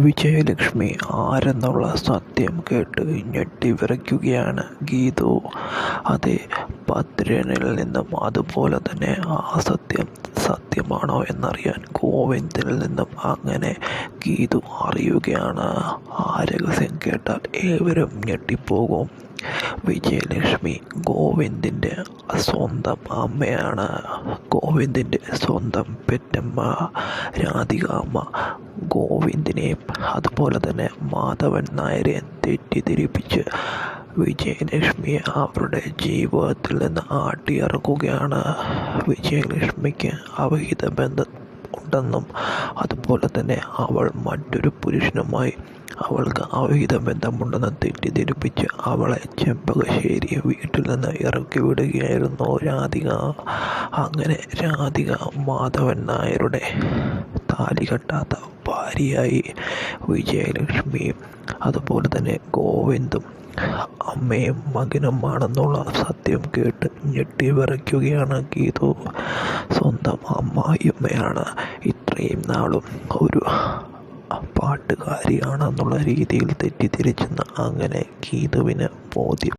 വിജയലക്ഷ്മി ആരെന്നുള്ള സത്യം കേട്ട് ഞെട്ടിവിറയ്ക്കുകയാണ് ഗീതു. അതെ ഭദ്രനിൽ നിന്നും അതുപോലെ തന്നെ ആ സത്യം സത്യമാണോ എന്നറിയാൻ ഗോവിന്ദിൽ നിന്നും അങ്ങനെ ഗീതു അറിയുകയാണ്. ആ രഹസ്യം കേട്ടാൽ ഏവരും ഞെട്ടിപ്പോകും. വിജയലക്ഷ്മി ഗോവിന്ദിന്റെ സ്വന്തം അമ്മയാണ്. ഗോവിന്ദിന്റെ സ്വന്തം പെറ്റമ്മ രാധികാമ്മ. ഗോവിന്ദിനെയും അതുപോലെ തന്നെ മാധവൻ നായരെ തെറ്റിദ്ധരിപ്പിച്ച് വിജയലക്ഷ്മി അവരുടെ ജീവിതത്തിൽ നിന്ന് ആട്ടിയിറക്കുകയാണ്. വിജയലക്ഷ്മിക്ക് അവിഹിത ബന്ധം ഉണ്ടെന്നും അതുപോലെ തന്നെ അവൾ മറ്റൊരു പുരുഷനുമായി അവൾക്ക് അവിഹിത ബന്ധമുണ്ടെന്ന് തെറ്റിദ്ധരിപ്പിച്ച് അവളെ ചെമ്പകശ്ശേരി വീട്ടിൽ നിന്ന് ഇറക്കി വിടുകയായിരുന്നു രാധിക. അങ്ങനെ രാധിക മാധവൻ നായരുടെ താലി കെട്ടാത്ത ഭാര്യയായി വിജയലക്ഷ്മിയും അതുപോലെ തന്നെ ഗോവിന്ദും അമ്മയും മകനുമാണെന്നുള്ള സത്യം കേട്ട് ഞെട്ടി വിറയ്ക്കുകയാണ് ഗീതു. സ്വന്തം അമ്മായിയമ്മയാണ്. ഇത്രയും നാളും ഒരു പാട്ടുകാരിയാണെന്നുള്ള രീതിയിൽ തെറ്റിദ്ധരിച്ചെന്ന് അങ്ങനെ ഗീതുവിന് ബോധ്യം.